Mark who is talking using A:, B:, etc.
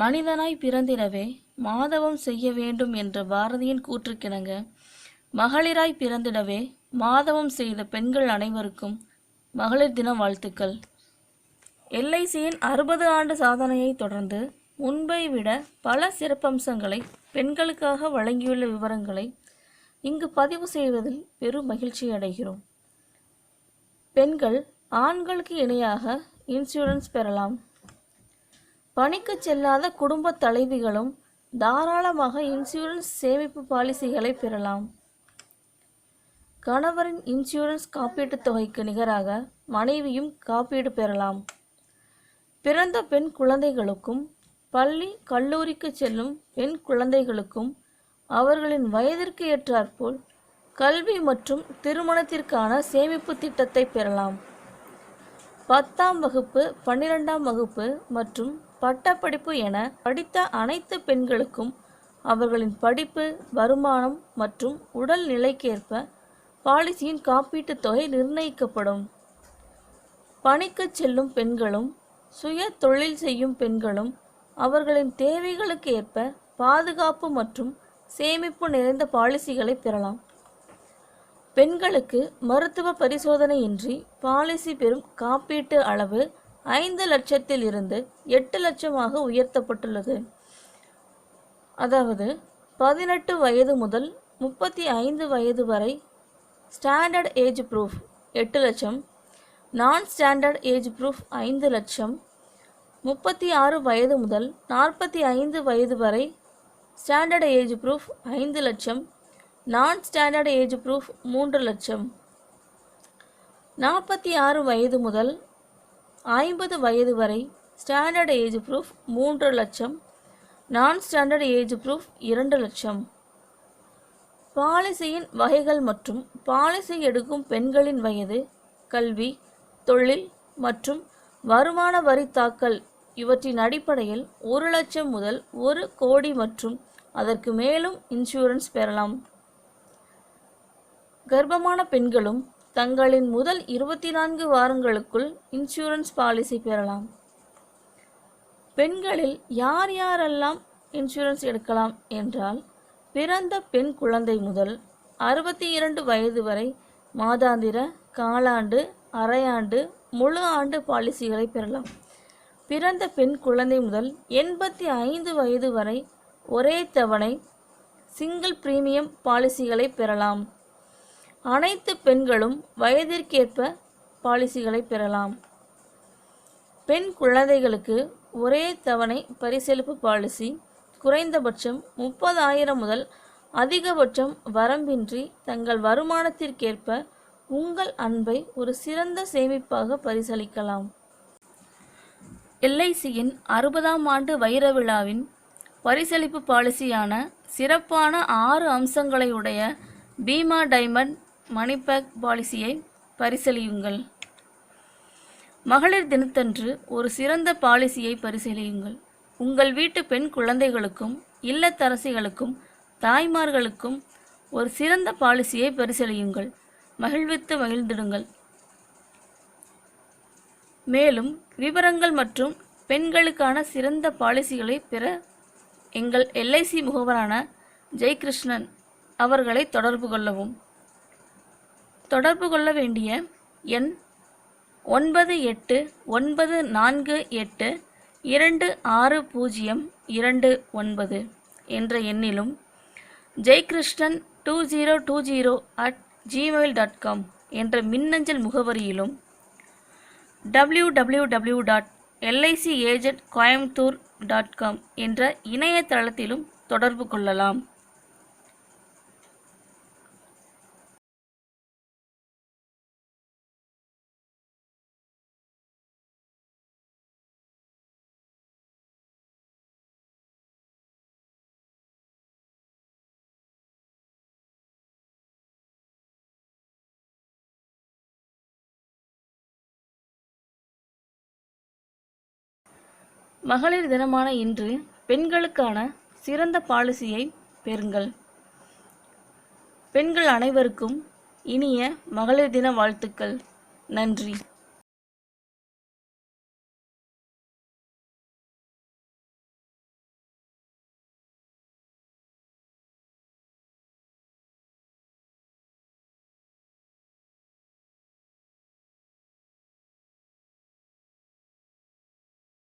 A: மனிதனாய் பிறந்திடவே மாதவம் செய்ய வேண்டும் என்ற பாரதியின் கூற்றுக்கிணங்க. மகளிராய் பிறந்திடவே மாதவம் செய்த பெண்கள் அனைவருக்கும் மகளிர் தின வாழ்த்துக்கள். எல்ஐசியின் அறுபது ஆண்டு சாதனையை தொடர்ந்து முன்பை விட பல சிறப்பம்சங்களை பெண்களுக்காக வழங்கியுள்ள விவரங்களை இங்கு பதிவு செய்வதில் பெரும் மகிழ்ச்சி அடைகிறோம். பெண்கள் ஆண்களுக்கு இணையாக இன்சூரன்ஸ் பெறலாம். பணிக்கு செல்லாத குடும்ப தலைவிகளும் தாராளமாக இன்சூரன்ஸ் சேமிப்பு பாலிசிகளை பெறலாம். கணவரின் இன்சூரன்ஸ் காப்பீட்டுத் தொகைக்கு நிகராக மனைவியும் காப்பீடு பெறலாம். பிறந்த பெண் குழந்தைகளுக்கும் பள்ளி கல்லூரிக்கு செல்லும் பெண் குழந்தைகளுக்கும் அவர்களின் வயதிற்கு ஏற்றாற்போல் கல்வி மற்றும் திருமணத்திற்கான சேமிப்பு திட்டத்தை பெறலாம். பத்தாம் வகுப்பு பன்னிரெண்டாம் வகுப்பு மற்றும் பட்டப்படிப்பு என படித்த அனைத்து பெண்களுக்கும் அவர்களின் படிப்பு வருமானம் மற்றும் உடல் நிலைக்கேற்ப பாலிசியின் காப்பீட்டுத் தொகை நிர்ணயிக்கப்படும். பணிக்கு செல்லும் பெண்களும் சுய தொழில் செய்யும் பெண்களும் அவர்களின் தேவைகளுக்கு ஏற்ப பாதுகாப்பு மற்றும் சேமிப்பு நிறைந்த பாலிசிகளை பெறலாம். பெண்களுக்கு மருத்துவ பரிசோதனையின்றி பாலிசி பெறும் காப்பீட்டு அளவு ஐந்து லட்சத்தில் இருந்து எட்டு லட்சமாக உயர்த்தப்பட்டுள்ளது. அதாவது பதினெட்டு வயது முதல் முப்பத்தி ஐந்து வயது வரை ஸ்டாண்டர்ட் ஏஜ் ப்ரூஃப் எட்டு லட்சம் நான் ஸ்டாண்டர்ட் ஏஜ் ப்ரூஃப் ஐந்து லட்சம் முப்பத்தி ஆறு வயது முதல் நாற்பத்தி ஐந்து வயது வரை ஸ்டாண்டர்ட் ஏஜ் ப்ரூஃப் ஐந்து லட்சம் நான் ஸ்டாண்டர்ட் ஏஜ் ப்ரூஃப் மூன்று லட்சம். நாற்பத்தி ஆறு வயது முதல் ஐம்பது வயது வரை ஸ்டாண்டர்ட் ஏஜ் ப்ரூஃப் மூன்று லட்சம் நான் ஸ்டாண்டர்ட் ஏஜ் ப்ரூஃப் இரண்டு லட்சம். பாலிசியின் வகைகள் மற்றும் பாலிசி எடுக்கும் பெண்களின் வயது கல்வி தொழில் மற்றும் வருமான வரி தாக்கல் இவற்றின் அடிப்படையில் ஒரு லட்சம் முதல் ஒரு கோடி மற்றும் அதற்கு மேலும் இன்சூரன்ஸ் பெறலாம். கர்ப்பமான பெண்களும் தங்களின் முதல் இருபத்தி நான்கு வாரங்களுக்குள் இன்சூரன்ஸ் பாலிசி பெறலாம். பெண்களில் யார் யாரெல்லாம் இன்சூரன்ஸ் எடுக்கலாம் என்றால் பிறந்த பெண் குழந்தை முதல் அறுபத்தி இரண்டு வயது வரை மாதாந்திர காலாண்டு அரையாண்டு முழு ஆண்டு பாலிசிகளை பெறலாம். பிறந்த பெண் குழந்தை முதல் எண்பத்தி ஐந்து வயது வரை ஒரே தவணை சிங்கிள் பிரீமியம் பாலிசிகளை பெறலாம். அனைத்து பெண்களும் வயதிற்கேற்ப பாலிசிகளை பெறலாம். பெண் குழந்தைகளுக்கு ஒரே தவணை பரிசளிப்பு பாலிசி குறைந்தபட்சம் முப்பதாயிரம் முதல் அதிகபட்சம் வரம்பின்றி தங்கள் வருமானத்திற்கேற்ப உங்கள் அன்பை ஒரு சிறந்த சேமிப்பாக பரிசளிக்கலாம். எல்ஐசியின் அறுபதாம் ஆண்டு வைர விழாவின் பரிசளிப்பு பாலிசியான சிறப்பான ஆறு அம்சங்களை உடைய பீமா டைமண்ட் மணிபேக் பாலிசியை பரிசளியுங்கள் மகளிர் தினத்தன்று ஒரு சிறந்த பாலிசியை பரிசீலியுங்கள். உங்கள் வீட்டு பெண் குழந்தைகளுக்கும் இல்லத்தரசிகளுக்கும் தாய்மார்களுக்கும் ஒரு சிறந்த பாலிசியை பரிசீலியுங்கள். மகிழ்வித்து மகிழ்ந்திடுங்கள். மேலும் விவரங்கள் மற்றும் பெண்களுக்கான சிறந்த பாலிசிகளை பெற எங்கள் எல்ஐசி முகவரான ஜெய்கிருஷ்ணன் அவர்களை தொடர்பு கொள்ளவும். தொடர்பு கொள்ள வேண்டிய எண் ஒன்பது எட்டு ஒன்பது நான்கு எட்டு இரண்டு ஆறு பூஜ்ஜியம் இரண்டு ஒன்பது என்ற எண்ணிலும் Jaikrishnan two zero two zero at Gmail dot com என்ற மின்னஞ்சல் முகவரியிலும் W W W dot LIC agent Coimbatore dot com என்ற இணையதளத்திலும் தொடர்பு கொள்ளலாம். மகளிர் தினமான இன்று பெண்களுக்கான சிறந்த பாலிசியை பெறுங்கள். பெண்கள் அனைவருக்கும் இனிய மகளிர் தின வாழ்த்துக்கள். நன்றி.